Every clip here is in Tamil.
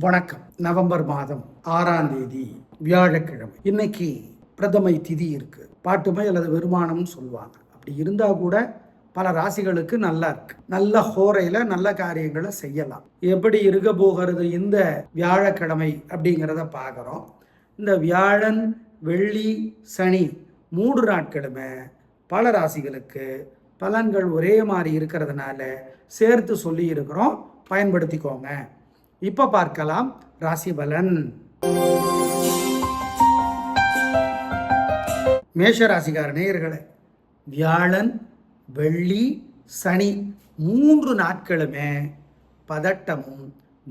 வணக்கம். நவம்பர் மாதம் ஆறாம் தேதி வியாழக்கிழமை. இன்னைக்கு பிரதமை திதி இருக்கு. பாட்டுமை அல்லது வருமானம்னு சொல்லுவாங்க. அப்படி இருந்தா கூட பல ராசிகளுக்கு நல்லா இருக்கு. நல்ல ஹோரையில நல்ல காரியங்களை செய்யலாம். எப்படி இருக்க போகிறது இந்த வியாழக்கிழமை அப்படிங்கிறத பார்க்குறோம். இந்த வியாழன் வெள்ளி சனி மூன்று நாட்களுமே பல ராசிகளுக்கு பலன்கள் ஒரே மாதிரி இருக்கிறதுனால சேர்த்து சொல்லி இருக்கிறோம் பயன்படுத்திக்கோங்க. இப்போ பார்க்கலாம் ராசி பலன். மேஷ ராசிக்கார நேயர்களே வியாழன் வெள்ளி சனி மூன்று நாட்களுமே பதட்டமும்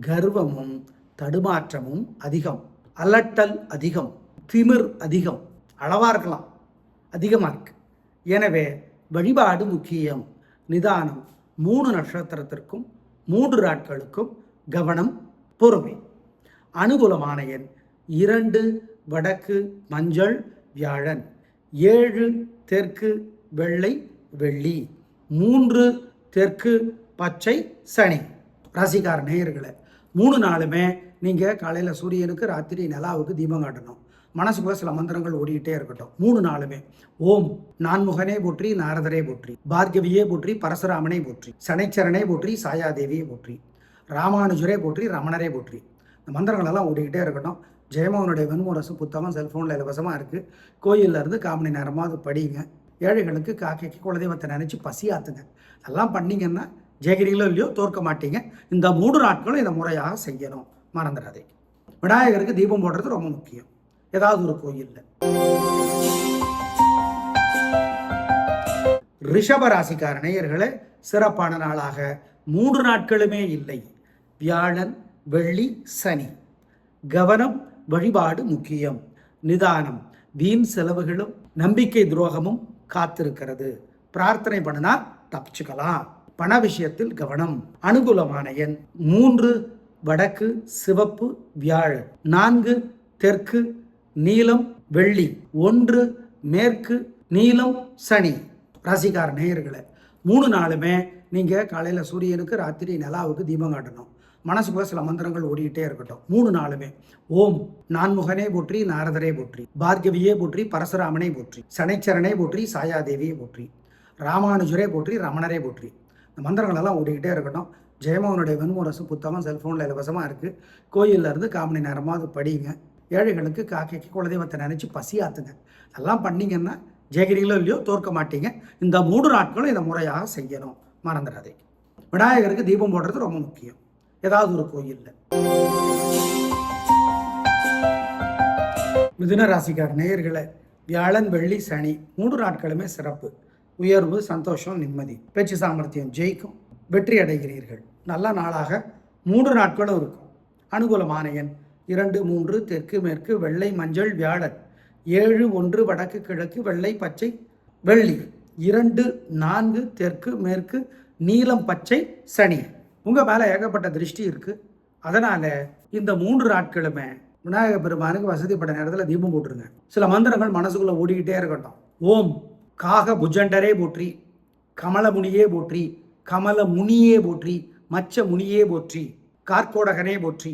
கர்வமும் தடுமாற்றமும் அதிகம். அலட்டல் அதிகம் திமிர் அதிகம். அளவாக இருக்கலாம் அதிகமாக இருக்கு. எனவே வழிபாடு முக்கியம். நிதானம் மூணு நட்சத்திரத்திற்கும் மூன்று நாட்களுக்கும் கவனம் பொறுமை. அனுகூலமான எண் இரண்டு வடக்கு மஞ்சள் வியாழன் ஏழு தெற்கு வெள்ளை வெள்ளி மூன்று தெற்கு பச்சை சனி. ராசிக்கார நேயர்களை மூணு நாளுமே நீங்கள் காலையில் சூரியனுக்கு ராத்திரி நிலாவுக்கு தீபம் காட்டணும். மனசுக்குள்ள சில மந்திரங்கள் ஓடிக்கிட்டே இருக்கட்டும். மூணு நாளுமே ஓம் நான்முகனே போற்றி நாரதரே போற்றி பார்கவியே போற்றி பரசுராமனே போற்றி சனைச்சரனே போற்றி சாயாதேவியே போற்றி. ராமானுஜரே போற்றி ரமணரே போற்றி. இந்த மந்திரங்களெல்லாம் ஓடிக்கிட்டே இருக்கட்டும். ஜெயமோகனுடைய வெண்முரசு புத்தகம் செல்ஃபோனில் இலவசமாக இருக்குது கோயில்ல இருந்து கால் மணி அது படிங்க. ஏழைகளுக்கு காக்கைக்கு குலதெய்வத்தை நினச்சி பசியாத்துங்க. அதெல்லாம் பண்ணீங்கன்னா ஜெயகிரிகளோ இல்லையோ தோற்க மாட்டீங்க. இந்த மூன்று நாட்களும் இதை முறையாக செய்யணும். மறந்துடாதே விநாயகருக்கு தீபம் போடுறது ரொம்ப முக்கியம். ஏதாவது ஒரு கோயிலில். ரிஷப ராசிக்கார நேயர்களே சிறப்பான நாளாக. மூன்று நாட்களுமே இல்லை. வியாழன் வெள்ளி சனி. கவனம் வழிபாடு முக்கியம். நிதானம் வீண் செலவுகளும் நம்பிக்கை துரோகமும் காத்திருக்கிறது. பிரார்த்தனை பண்ணினா தப்பிச்சுக்கலாம். பண விஷயத்தில் கவனம். அனுகூலமான எண் மூன்று வடக்கு சிவப்பு வியாழ். நான்கு தெற்கு நீலம் வெள்ளி. ஒன்று மேற்கு நீலம் சனி. ராசிக்கார நேயர்களை மூணு நாளுமே நீங்கள் காலையில் சூரியனுக்கு ராத்திரி நிலாவுக்கு தீபம் காட்டணும். மனசுக்குள்ள சில மந்திரங்கள் ஓடிக்கிட்டே இருக்கட்டும். மூணு நாளுமே. ஓம் நான்முகனே போற்றி நாரதரே போற்றி. பார்கவியே போற்றி பரசுராமனே போற்றி. சனைச்சரனே போற்றி சாயாதேவியே போற்றி. ராமானுஜரே போற்றி ரமணரே போற்றி. இந்த மந்திரங்கள் எல்லாம் ஓடிக்கிட்டே இருக்கட்டும். ஜெயமோகனுடைய வெண்முரசு புத்தகம் செல்ஃபோனில் இலவசமாக இருக்குது கோயிலில் இருந்து கால் மணி நேரமாவது படிங்க. ஏழைகளுக்கு காக்கைக்கு குலதெய்வத்தை நினச்சி பசியாத்துங்க. அதெல்லாம் பண்ணிங்கன்னா ஜெயகிரிகளோ இல்லையோ தோற்க மாட்டீங்க. இந்த மூன்று நாட்களும் இதை முறையாக செய்யணும். மறந்துடாதே விநாயகருக்கு தீபம் போடுறது ரொம்ப முக்கியம். ஏதாவது ஒரு கோயிலில். மிதுன ராசிக்கார நேயர்களை வியாழன் வெள்ளி சனி மூன்று நாட்களுமே சிறப்பு. உயர்வு சந்தோஷம் நிம்மதி. பேச்சு சாமர்த்தியம் ஜெயிக்கும். வெற்றி அடைகிறீர்கள். நல்ல நாளாக மூன்று நாட்களும் இருக்கும். அனுகூலமான எண் இரண்டு மூன்று தெற்கு மேற்கு வெள்ளை மஞ்சள் வியாழன். ஏழு ஒன்று வடக்கு கிழக்கு வெள்ளை பச்சை வெள்ளி. இரண்டு நான்கு தெற்கு மேற்கு நீலம் பச்சை சனி. உங்கள் மேலே ஏகப்பட்ட திருஷ்டி இருக்குது அதனால் இந்த மூன்று நாட்களுமே விநாயக பெருமானுக்கு வசதிப்பட்ட நேரத்தில் தீபம் போட்டுருங்க. சில மந்திரங்கள் மனசுக்குள்ளே ஓடிக்கிட்டே இருக்கட்டும். ஓம் காக புஜண்டரே போற்றி கமலமுனியே போற்றி கமல முனியே போற்றி மச்ச முனியே போற்றி கார்கோடகனே போற்றி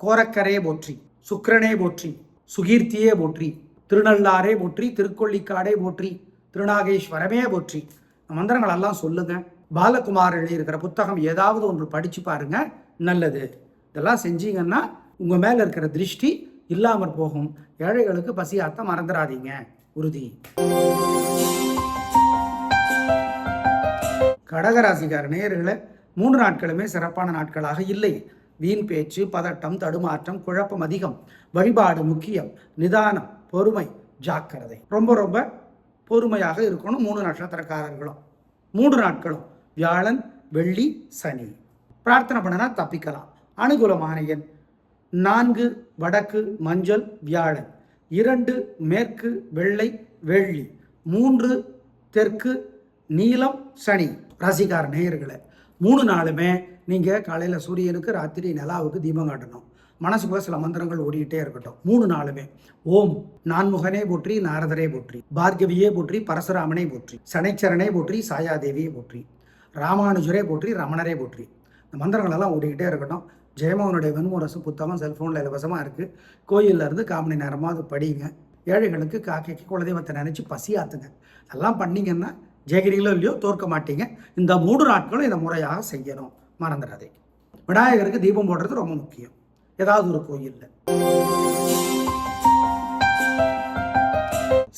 கோரக்கரே போற்றி சுக்கரனே போற்றி சுகீர்த்தியே போற்றி திருநள்ளாரே போற்றி திருக்கொள்ளிக்காடே போற்றி திருநாகேஸ்வரமே போற்றி. மந்திரங்களெல்லாம் மந்திரங்கள் எல்லாம் பாலகுமார் எழுதியிருக்கிற புத்தகம் ஏதாவது ஒன்று படித்து பாருங்க நல்லது. இதெல்லாம் செஞ்சீங்கன்னா உங்கள் மேலே இருக்கிற திருஷ்டி இல்லாமற் போகும். ஏழைகளுக்கு பசியாத்த மறந்துடாதீங்க உறுதி. கடகராசிக்கார நேயர்களே மூன்று நாட்களுமே சிறப்பான நாட்களாக இல்லை. வீண் பேச்சு பதட்டம் தடுமாற்றம் குழப்பம் அதிகம். வழிபாடு முக்கியம். நிதானம் பொறுமை ஜாக்கிரதை. ரொம்ப ரொம்ப பொறுமையாக இருக்கணும் மூணு நட்சத்திரக்காரர்களும். மூன்று நாட்களும். வியாழன் வெள்ளி சனி. பிரார்த்தனை பண்ணனா தப்பிக்கலாம். அனுகூலமான எண் நான்கு வடக்கு மஞ்சள் வியாழன். இரண்டு மேற்கு வெள்ளை வெள்ளி. மூன்று தெற்கு நீலம் சனி. ராசிக்கார நேயர்களை மூணு நாளுமே நீங்கள் காலையில் சூரியனுக்கு ராத்திரி நிலாவுக்கு தீபம் காட்டணும். மனசுக்குள்ள சில மந்திரங்கள் ஓடிக்கிட்டே இருக்கட்டும். மூணு நாளுமே. ஓம் நான்முகனே போற்றி நாரதரே போற்றி. பார்கவியே போற்றி பரசுராமனே போற்றி. சனைச்சரனே போற்றி சாயாதேவியே போற்றி. ராமானுஜரே போற்றி ரமணரே போற்றி. இந்த மந்திரங்களெல்லாம் ஓடிக்கிட்டே இருக்கட்டும். ஜெயமோகனுடைய வெண்முரசு புத்தகம் செல்ஃபோனில் இலவசமாக இருக்குது கோயில்ல இருந்து கால் மணி நேரமாவது படிங்க. ஏழைகளுக்கு காக்கைக்கு குலதெய்வத்தை நினச்சி பசியாத்துங்க எல்லாம் பண்ணீங்கன்னா ஜெயகிரிகளோ இல்லையோ தோற்க மாட்டீங்க. இந்த மூன்று நாட்களும் இதை முறையாக செய்யணும். மறந்துடாதே விநாயகருக்கு தீபம் போடுறது ரொம்ப முக்கியம். ஏதாவது ஒரு கோயிலில்.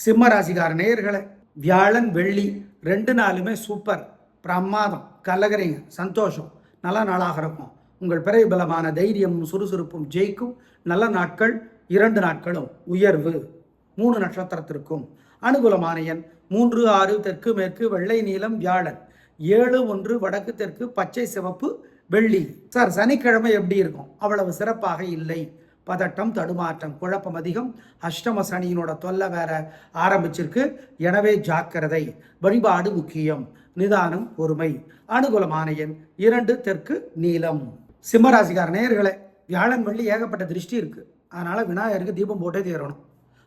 சிம்ம ராசிக்கார வியாழன் வெள்ளி ரெண்டு நாளுமே சூப்பர் பிரமாதம் கலகரிங்க சந்தோஷம். நல்ல நாளாக இருக்கும். உங்கள் பிறவி பலமான தைரியமும் சுறுசுறுப்பும் ஜெயிக்கும். நல்ல நாட்கள் இரண்டு நாட்களும். உயர்வு. மூணு நட்சத்திரத்திற்கும். அனுகூலமான எண் மூன்று ஆறு தெற்கு மேற்கு வெள்ளை நீளம் வியாழன். ஏழு ஒன்று வடக்கு தெற்கு பச்சை சிவப்பு வெள்ளி. சார் சனிக்கிழமை எப்படி இருக்கும்? அவ்வளவு சிறப்பாக இல்லை. பதட்டம் தடுமாற்றம் குழப்பம் அதிகம். அஷ்டம சனியினோட தொல்லை வேற ஆரம்பிச்சிருக்கு. எனவே ஜாக்கிரதை. வழிபாடு முக்கியம். நிதானம் பொறுமை அனுகூலமான எண் இரண்டு தெற்கு நீலம் சிம்மராசிக்கார நேயர்களே வியாழன் வள்ளி ஏகப்பட்ட திருஷ்டி இருக்கு. அதனால விநாயகருக்கு தீபம் போட்டே தீரணும்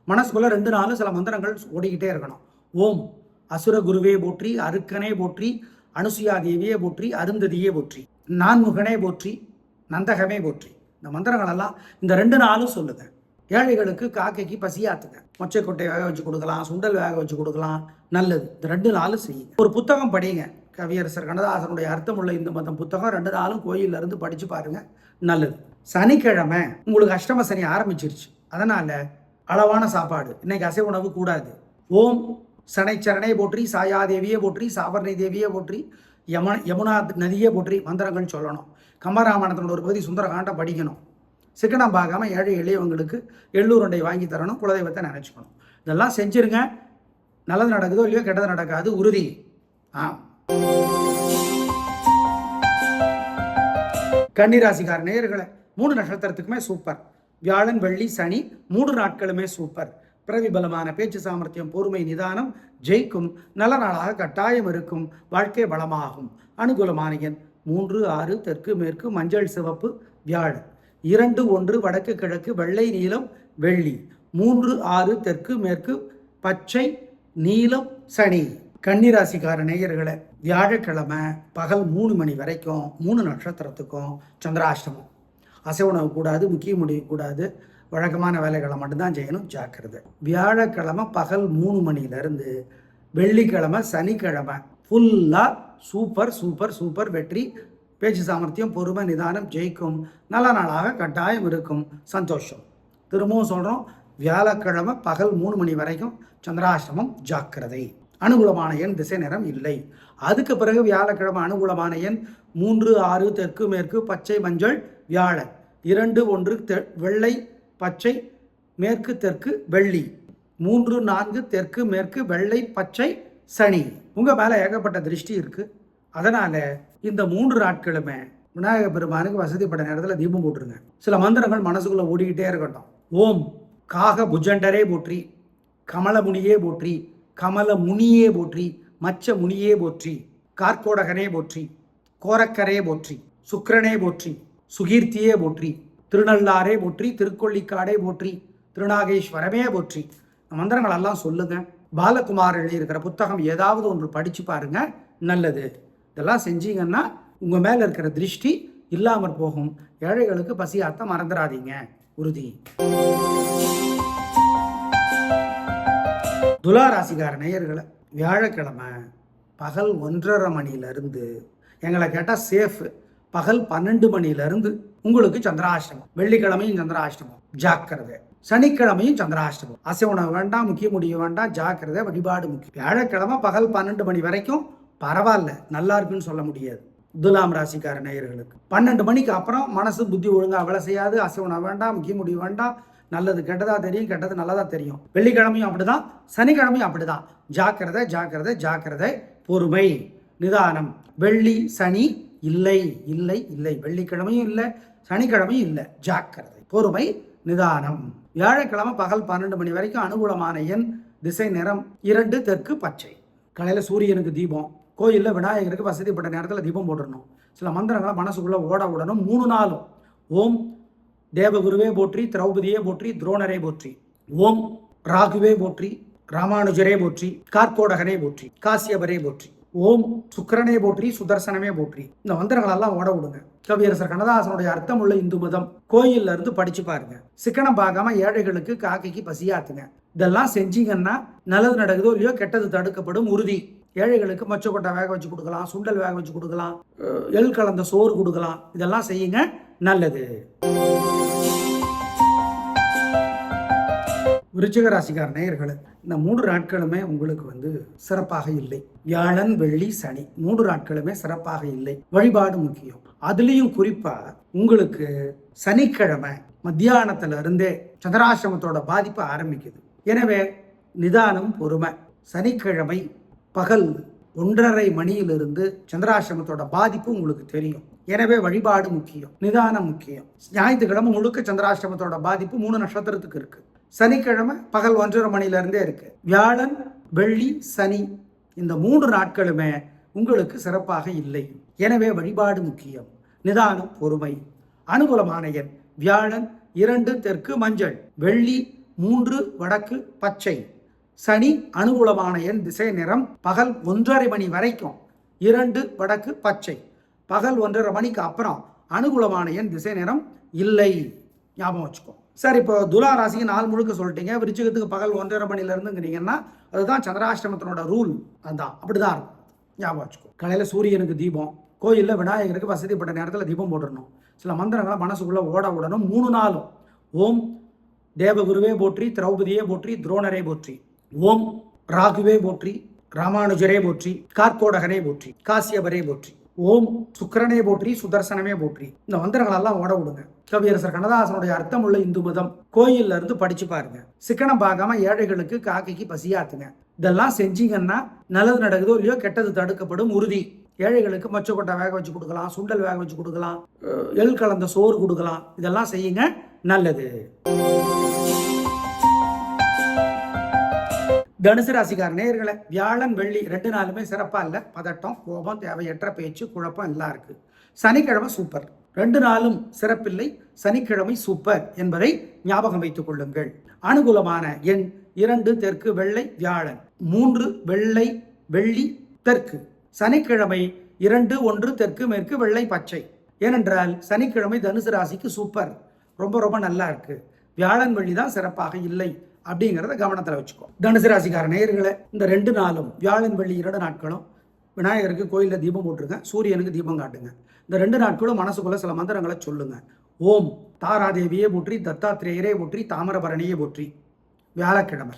மனசுக்குள்ள ரெண்டு நாளும் சில மந்திரங்கள் ஓடிக்கிட்டே இருக்கணும். ஓம் அசுர குருவே போற்றி அருக்கனே போற்றி அனுசுயா தேவியே போற்றி அருந்ததியே போற்றி நான்முகனே போற்றி நந்தகமே போற்றி. இந்த மந்திரங்கள் எல்லாம் இந்த ரெண்டு நாளும் சொல்லுங்கள் ஏழைகளுக்கு காக்கைக்கு பசியாத்துங்க. மொச்சைக்கொட்டை வேக வச்சு கொடுக்கலாம் சுண்டல் வேக வச்சு கொடுக்கலாம் நல்லது. இந்த ரெண்டு நாளும் செய்யுங்க. ஒரு புத்தகம் படிங்க. கவியரசர் கண்ணதாசனுடைய அர்த்தமுள்ள இந்த மதம் புத்தகம் ரெண்டு நாளும் கோயில்ல இருந்து படிச்சு பாருங்க. நல்லது. சனிக்கிழமை உங்களுக்கு அஷ்டம சனி ஆரம்பிச்சிருச்சு. அதனால அளவான சாப்பாடு. இன்னைக்கு அசை உணவு கூடாது. ஓம் சனைச்சரணை போற்றி சாயாதேவியே போற்றி சாவர்ணி தேவியே போற்றி யம யமுனா நதியே போற்றி மந்திரங்கள் சொல்லணும். கம்பராமாயணத்தினோட ஒரு பகுதி சுந்தரகாண்டம் படிக்கணும். சிக்கனம் பார்க்காம ஏழை எளியவங்களுக்கு எள்ளூருண்டை வாங்கி தரணும் குலதெய்வத்தை நினச்சிக்கணும். இதெல்லாம் செஞ்சிருங்க. நல்லது நடக்குதோ இல்லையோ கெட்டது நடக்காது உறுதி. ஆ கன்னிராசிக்கார நேயர்களை மூணு நட்சத்திரத்துக்குமே சூப்பர். வியாழன் வெள்ளி சனி மூன்று நாட்களுமே சூப்பர். பிரதிபலமான பேச்சு சாமர்த்தியம் பொறுமை நிதானம் ஜெயிக்கும் நல்ல நாளாக கட்டாயம் இருக்கும் வாழ்க்கை வளமாகும் அனுகூலமான எண் மூன்று ஆறு தெற்கு மேற்கு மஞ்சள் சிவப்பு வியாழன். இரண்டு ஒன்று வடக்கு கிழக்கு வெள்ளை நீலம் வெள்ளி. மூன்று ஆறு தெற்கு மேற்கு பச்சை நீலம் சனி. கன்னிராசிக்கார நேயர்களை வியாழக்கிழமை பகல் மூணு மணி வரைக்கும் மூணு நட்சத்திரத்துக்கும் சந்திராஷ்டமம். அசை உணவு கூடாது முக்கிய முடிவு கூடாது. வழக்கமான வேலைகளை மட்டும்தான் செய்யணும் ஜாக்கிரதை. வியாழக்கிழமை பகல் மூணு மணிலேருந்து வெள்ளிக்கிழமை சனிக்கிழமை ஃபுல்லாக சூப்பர் சூப்பர் சூப்பர் வெற்றி பேச்சு சாமர்த்தியம் பொறுமை நிதானம் ஜெயிக்கும். நல்ல நாளாக கட்டாயம் இருக்கும். சந்தோஷம். திரும்பவும் சொல்கிறோம் வியாழக்கிழமை பகல் மூணு மணி வரைக்கும் சந்திராசிரமம் ஜாக்கிரதை. அனுகூலமான எண் திசை நேரம் இல்லை. அதுக்கு பிறகு வியாழக்கிழமை அனுகூலமான எண் மூன்று ஆறு தெற்கு மேற்கு பச்சை மஞ்சள் வியாழன். இரண்டு ஒன்று தெ வெள்ளை பச்சை மேற்கு தெற்கு வெள்ளி. மூன்று நான்கு தெற்கு மேற்கு வெள்ளை பச்சை சனி. உங்கள் மேலே ஏகப்பட்ட திருஷ்டி இருக்குது அதனால் இந்த மூன்று நாட்களுமே விநாயக பெருமானுக்கு வசதிப்பட்ட நேரத்தில் தீபம் போட்டுருங்க. சில மந்திரங்கள் மனசுக்குள்ளே ஓடிக்கிட்டே இருக்கட்டும். ஓம் காக புஜண்டரே போற்றி கமல முனியே போற்றி கமல முனியே போற்றி மச்ச முனியே போற்றி கார்கோடகனே போற்றி கோரக்கரே போற்றி சுக்கரனே போற்றி சுகீர்த்தியே போற்றி திருநள்ளாரே போற்றி திருக்கொள்ளிக்காடே போற்றி திருநாகேஸ்வரமே போற்றி. மந்திரங்களெல்லாம் மந்திரங்கள் எல்லாம் சொல்லுங்க. பாலகுமார் எழுதியிருக்கிற புத்தகம் ஏதாவது ஒன்று படிச்சு பாருங்க. நல்லது. இதெல்லாம் செஞ்சீங்கன்னா உங்கள் மேலே இருக்கிற திருஷ்டி இல்லாமற் போகும். ஏழைகளுக்கு பசியாத்த மறந்துடாதீங்க உறுதி. துலா ராசிக்கார நேயர்களை வியாழக்கிழமை பகல் ஒன்றரை மணியிலிருந்து எங்களை கேட்டால் சேஃபு பகல் பன்னெண்டு மணியிலிருந்து உங்களுக்கு சந்திராஷ்டமம். வெள்ளிக்கிழமையும் சந்திராஷ்டமம். ஜாக்கிரதை. சனிக்கிழமையும் சந்திராஷ்டமம். அசை உணவு வேண்டாம் முக்கிய முடிவு வேண்டாம் ஜாக்கிரதை வழிபாடு முக்கியம். வியாழக்கிழமை பகல் பன்னெண்டு மணி வரைக்கும் பரவாயில்ல நல்லா இருக்குன்னு சொல்ல முடியாது. துலாம் ராசிக்கார நேயர்களுக்கு. பன்னெண்டு மணிக்கு அப்புறம் மனசு புத்தி ஒழுங்காக வேலை செய்யாது அசை வேண்டாம் முக்கிய முடிவு வேண்டாம் நல்லது கெட்டதாக தெரியும் கெட்டது நல்லதாக தெரியும். வெள்ளிக்கிழமையும் அப்படிதான் சனிக்கிழமையும் அப்படிதான். ஜாக்கிரதை ஜாக்கிரதை ஜாக்கிரதை பொறுமை நிதானம். வெள்ளி சனி இல்லை இல்லை இல்லை. வெள்ளிக்கிழமையும் இல்லை சனிக்கிழமையும் இல்லை. ஜாக்கிரதை பொறுமை நிதானம். வியாழக்கிழமை பகல் பன்னெண்டு மணி வரைக்கும் அனுகூலமான எண் திசை நிறம் இரண்டு தெற்கு பச்சை. காலையில் சூரியனுக்கு தீபம். கோயிலில் விநாயகருக்கு வசதிப்பட்ட நேரத்தில் தீபம் போட்டுடணும் சில மந்திரங்களை மனசுக்குள்ளே ஓட விடணும் மூணு நாளும். ஓம் தேவகுருவே போற்றி திரௌபதியே போற்றி துரோணரே போற்றி. ஓம் ராகுவே போற்றி ராமானுஜரே போற்றி கார்கோடகனே போற்றி காசியபரே போற்றி. ஓம் சுக்கிரனே போற்றி சுதர்சனமே போற்றி. இந்த மந்திரங்களெல்லாம் ஓட விடுங்க. கவியரசர் கண்ணதாசனுடைய அர்த்தமுள்ள இந்து மதம் கோயில்ல இருந்து படிச்சு பாருங்க. சிக்கனம் பார்க்காம ஏழைகளுக்கு காக்கைக்கு பசியாத்துங்க. இதெல்லாம் செஞ்சீங்கன்னா நல்லது நடக்குதோ இல்லையோ கெட்டது தடுக்கப்படும் உறுதி. ஏழைகளுக்கு மொச்சக்கொட்டை வேக வச்சு கொடுக்கலாம் சுண்டல் வேக வச்சு கொடுக்கலாம் எள் கலந்த சோறு கொடுக்கலாம். இதெல்லாம் செய்யுங்க நல்லது. விருச்சிக ராசிக்கார நேயர்களே இந்த மூன்று நாட்களுமே உங்களுக்கு வந்து சிறப்பாக இல்லை. வியாழன் வெள்ளி சனி மூன்று நாட்களுமே சிறப்பாக இல்லை. வழிபாடு முக்கியம். அதுலேயும் குறிப்பாக உங்களுக்கு சனிக்கிழமை மத்தியானத்துல இருந்தே சந்திராசிரமத்தோட பாதிப்பு ஆரம்பிக்குது. எனவே நிதானம் பொறுமை. சனிக்கிழமை பகல் ஒன்றரை மணியிலிருந்து சந்திராசிரமத்தோட பாதிப்பு உங்களுக்கு தெரியும். எனவே வழிபாடு முக்கியம் நிதானம் முக்கியம். ஞாயிற்றுக்கிழமை முழுக்க சந்திராசிரமத்தோட பாதிப்பு மூணு நட்சத்திரத்துக்கு இருக்கு. சனிக்கிழமை பகல் ஒன்றரை மணிலேருந்தே இருக்கு. வியாழன் வெள்ளி சனி இந்த மூன்று நாட்களுமே உங்களுக்கு சிறப்பாக இல்லை. எனவே வழிபாடு முக்கியம் நிதானம் பொறுமை. அனுகூலமான எண் வியாழன் இரண்டு தெற்கு மஞ்சள் வெள்ளி மூன்று வடக்கு பச்சை. சனி அனுகூலமான எண் திசை நிறம் பகல் ஒன்றரை மணி வரைக்கும். இரண்டு வடக்கு பச்சை. பகல் ஒன்றரை மணிக்கு அப்புறம் அனுகூலமான எண் திசை நிறம் இல்லை. ஞாபகம் வச்சுக்கோ. சார் இப்போ துலா ராசிக்கு நாள் முழுக்க சொல்லிட்டீங்க. விருச்சிகத்துக்கு பகல் ஒன்றரை மணிலேருந்துங்கிறீங்கன்னா அதுதான் சந்திராஷ்டமத்தினோட ரூல் அதுதான் அப்படிதான் இருக்கும். ஞாபகம் வச்சுக்கோ. காலையில் சூரியனுக்கு தீபம் கோயிலில் விநாயகருக்கு வசதிப்பட்ட நேரத்தில் தீபம் போட்டுடணும். சில மந்திரங்களை மனசுக்குள்ளே ஓட விடணும் மூணு நாளும். ஓம் தேவகுருவே போற்றி திரௌபதியே போற்றி துரோணரே போற்றி. ஓம் ராகுவே போற்றி ராமானுஜரே போற்றி கார்கோடகனே போற்றி காசியபரே போற்றி. ஓம் சுக்கரனே போற்றி சுதர்சனமே போற்றி. இந்த மந்திரங்கள் எல்லாம் ஓட விடுங்க. கவியரசர் கண்ணதாசனுடைய அர்த்தமுள்ள இந்து மதம் கோயில்ல இருந்து படிச்சு பாருங்க. சிக்கனம் பார்க்காம ஏழைகளுக்கு காக்கைக்கு பசியாத்துங்க. இதெல்லாம் செஞ்சீங்கன்னா நல்லது நடக்குதோ இல்லையோ கெட்டது தடுக்கப்படும் உறுதி. ஏழைகளுக்கு மொச்சக்கொட்டை வேக வச்சு கொடுக்கலாம் சுண்டல் வேக வச்சு கொடுக்கலாம் எள் கலந்த சோறு கொடுக்கலாம். இதெல்லாம் செய்யுங்க நல்லது. தனுசு ராசிக்கார நேர்களை வியாழன் வெள்ளி ரெண்டு நாளுமே சிறப்பாக இல்லை. பதட்டம் கோபம் தேவையற்ற பேச்சு குழப்பம் எல்லாம் இருக்குது சனிக்கிழமை சூப்பர். ரெண்டு நாளும் சிறப்பில்லை. சனிக்கிழமை சூப்பர் என்பதை ஞாபகம் வைத்துக் கொள்ளுங்கள். அனுகூலமான எண் இரண்டு தெற்கு வெள்ளை வியாழன். மூன்று வெள்ளை வெள்ளி தெற்கு. சனிக்கிழமை இரண்டு ஒன்று தெற்கு மேற்கு வெள்ளை பச்சை. ஏனென்றால் சனிக்கிழமை தனுசு ராசிக்கு சூப்பர். ரொம்ப ரொம்ப நல்லா இருக்கு. வியாழன் வெள்ளி தான் சிறப்பாக இல்லை. அப்படிங்கிறத கவனத்தில் வச்சுக்கோ. தனுசு ராசிக்கார நேயர்களை இந்த ரெண்டு நாளும் வியாழன் வெள்ளி இரண்டு நாட்களும் விநாயகருக்கு கோயிலில் தீபம் போட்டுருங்க சூரியனுக்கு தீபம் காட்டுங்க. இந்த ரெண்டு நாட்களும் மனசுக்குள்ளே சில மந்திரங்களை சொல்லுங்க. ஓம் தாராதேவியே போற்றி தத்தாத்திரேயரே போற்றி தாமிரபரணியே போற்றி. வியாழக்கிழமை.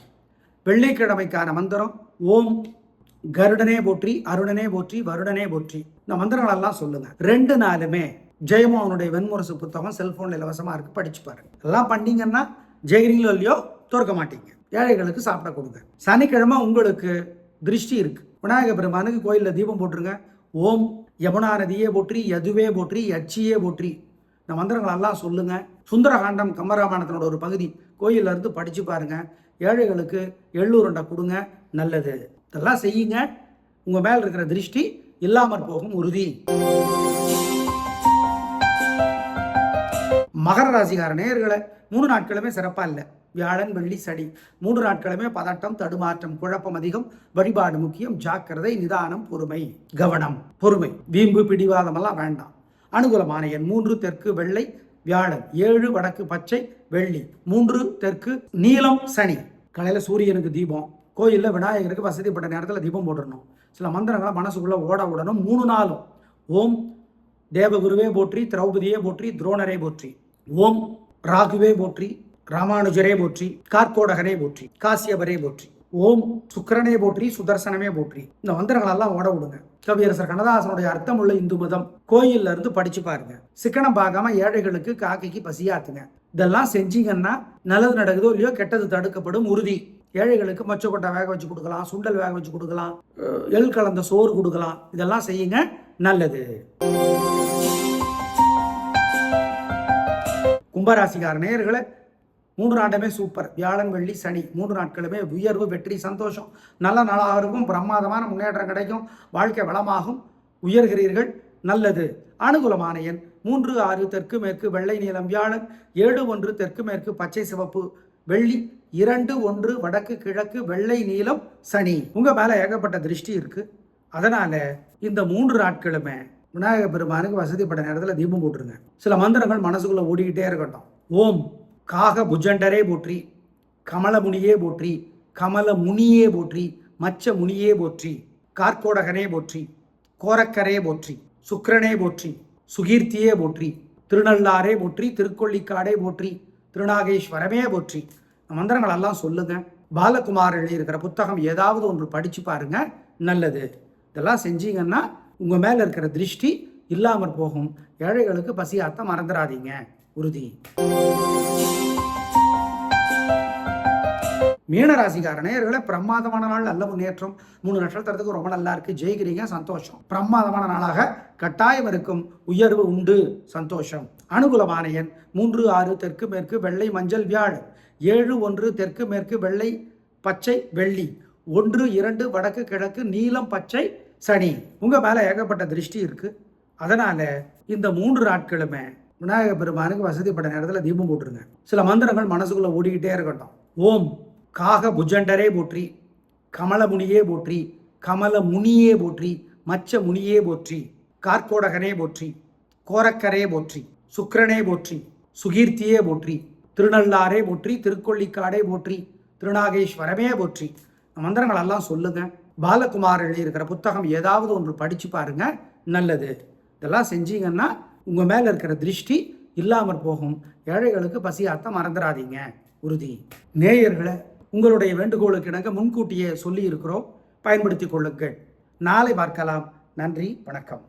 வெள்ளிக்கிழமைக்கான மந்திரம் ஓம் கருடனே போற்றி அருணனே போற்றி வருடனே போற்றி. இந்த மந்திரங்கள் எல்லாம் சொல்லுங்க. ரெண்டு நாளுமே ஜெயமோகனுடைய வெண்முரசு புத்தகம் செல்போன்ல இலவசமா இருக்கு படிச்சு பாருங்க. எல்லாம் பண்ணீங்கன்னா ஜெயிரிங்களோ இல்லையோ தோற்க மாட்டீங்க. ஏழைகளுக்கு சாப்பிட கொடுங்க. சனிக்கிழமை உங்களுக்கு திருஷ்டி இருக்கு. விநாயக பெருமானுக்கு கோயிலில் தீபம் போட்டுருங்க. ஓம் யமுனா நதியே போற்றி யதுவே போற்றி யட்சியே போற்றி. இந்த மந்திரங்களெல்லாம் சொல்லுங்க. சுந்தரகாண்டம் கம்பராமாயணத்தினோட ஒரு பகுதி. கோயில்ல இருந்து படித்து பாருங்கள் ஏழைகளுக்கு எள்ளூருண்டை கொடுங்க. நல்லது. இதெல்லாம் செய்யுங்க. உங்கள் மேல் இருக்கிற திருஷ்டி இல்லாமற் போகும் உறுதி. மகர ராசிகார நேயர்களை மூணு நாட்களுமே சிறப்பாக இல்லை. வியாழன் வெள்ளி சனி. மூன்று நாட்களுமே பதட்டம் தடுமாற்றம் குழப்பம் அதிகம். வழிபாடு முக்கியம். ஜாக்கிரதை நிதானம் பொறுமை கவனம். பொறுமை. வீம்பு பிடிவாதம் எல்லாம் வேண்டாம். அனுகூலமான எண் மூன்று தெற்கு வெள்ளை வியாழன். ஏழு வடக்கு பச்சை வெள்ளி. மூன்று தெற்கு நீலம் சனி. காலையில சூரியனுக்கு தீபம். கோயிலில் விநாயகருக்கு வசதிப்பட்ட நேரத்தில் தீபம் போட்டுடணும். சில மந்திரங்களை மனசுக்குள்ள ஓட விடணும் மூணு நாளும். ஓம் தேவகுருவே போற்றி திரௌபதியே போற்றி துரோணரே போற்றி. ஓம் ராகுவே போற்றி ராமானுஜரே போற்றி கார்கோடகனே போற்றி காசியபரே போற்றி. ஓம் சுக்கிரனே போற்றி சுதர்சனமே போற்றி. இந்த மந்திரங்களெல்லாம் ஓட விடுங்க. கவியரசர் கண்ணதாசனுடைய அர்த்தமுள்ள இந்து மதம் கோயில்ல இருந்து படிச்சு பாருங்க. சிக்கனம் பார்க்காம ஏழைகளுக்கு காக்கைக்கு பசியாத்துங்க. இதெல்லாம் செஞ்சீங்கன்னா நல்லது நடக்குதோ இல்லையோ கெட்டது தடுக்கப்படும் உறுதி. ஏழைகளுக்கு மொச்சக்கொட்டை வேக வச்சு கொடுக்கலாம் சுண்டல் வேக வச்சு கொடுக்கலாம் எள் கலந்த சோறு கொடுக்கலாம். இதெல்லாம் செய்யுங்க நல்லது. கும்பராசிக்கார நேர்களை மூன்று நாட்டமே சூப்பர் வியாழன் வெள்ளி சனி. மூன்று நாட்களுமே உயர்வு வெற்றி சந்தோஷம். நல்ல நாளாக இருக்கும். பிரமாதமான முன்னேற்றம் கிடைக்கும். வாழ்க்கை வளமாகும். உயர்கிறீர்கள். நல்லது. அனுகூலமான எண் மூன்று ஆறு தெற்கு மேற்கு வெள்ளை நீளம் வியாழன். ஏழு ஒன்று தெற்கு மேற்கு பச்சை சிவப்பு வெள்ளி. இரண்டு ஒன்று வடக்கு கிழக்கு வெள்ளை நீளம் சனி. உங்கள் மேலே ஏகப்பட்ட திருஷ்டி இருக்குது அதனால் இந்த மூன்று நாட்களுமே விநாயகர் பெருமானுக்கு வசதிப்பட்ட நேரத்தில் தீபம் போட்டுருங்க. சில மந்திரங்கள் மனசுக்குள்ளே ஓடிக்கிட்டே இருக்கட்டும். ஓம் காக புஜண்டரே போற்றி கமலமுனியே போற்றி கமல முனியே போற்றி மச்ச முனியே போற்றி கார்கோடகனே போற்றி கோரக்கரே போற்றி சுக்கரனே போற்றி சுகீர்த்தியே போற்றி திருநள்ளாரே போற்றி திருக்கொள்ளிக்காடே போற்றி திருநாகேஸ்வரமே போற்றி. மந்திரங்களெல்லாம் மந்திரங்கள் எல்லாம் சொல்லுங்க. பாலகுமார் எழுதியிருக்கிற புத்தகம் ஏதாவது ஒன்று படித்து பாருங்க. நல்லது. இதெல்லாம் செஞ்சீங்கன்னா உங்கள் மேலே இருக்கிற திருஷ்டி இல்லாமற் போகும். ஏழைகளுக்கு பசியாத்த மறந்துடாதீங்க உறுதி. மீனராசிக்கார நேர்களை பிரமாதமான நாள் நல்ல முன்னேற்றம். மூணு நட்சத்திரத்துக்கு ரொம்ப நல்லா இருக்கு. ஜெயிக்கிறீங்க சந்தோஷம். பிரமாதமான நாளாக கட்டாயம் இருக்கும். உயர்வு உண்டு சந்தோஷம். அனுகூலமான எண் மூன்று ஆறு தெற்கு மேற்கு வெள்ளை மஞ்சள் வியாழ் ஏழு ஒன்று தெற்கு மேற்கு வெள்ளை பச்சை வெள்ளி. ஒன்று இரண்டு வடக்கு கிழக்கு நீலம் பச்சை சனி உங்கள் மேலே ஏகப்பட்ட திருஷ்டி இருக்குது அதனால் இந்த மூன்று நாட்களுமே விநாயகர் பெருமானுக்கு வசதிப்பட்ட நேரத்தில் தீபம் போட்டுருங்க. சில மந்திரங்கள் மனசுக்குள்ளே ஓடிக்கிட்டே இருக்கட்டும். ஓம் காக புஜண்டரே போற்றி கமலமுனியே போற்றி கமல முனியே போற்றி மச்ச முனியே போற்றி கார்கோடகனே போற்றி கோரக்கரே போற்றி சுக்கரனே போற்றி சுகீர்த்தியே போற்றி திருநள்ளாரே போற்றி திருக்கொள்ளிக்காடே போற்றி திருநாகேஸ்வரமே போற்றி. மந்திரங்களெல்லாம் மந்திரங்கள் எல்லாம் பாலகுமார் எழுதியிருக்கிற புத்தகம் ஏதாவது ஒன்று படித்து பாருங்கள் நல்லது. இதெல்லாம் செஞ்சீங்கன்னா உங்கள் மேலே இருக்கிற திருஷ்டி இல்லாமல் போகும். ஏழைகளுக்கு பசியாத்த மறந்துடாதீங்க உறுதி. நேயர்களை உங்களுடைய வேண்டுகோளுக்கு இணங்க முன்கூட்டியே சொல்லி இருக்கிறோம் பயன்படுத்திக் கொள்ளுங்கள். நாளை பார்க்கலாம். நன்றி வணக்கம்.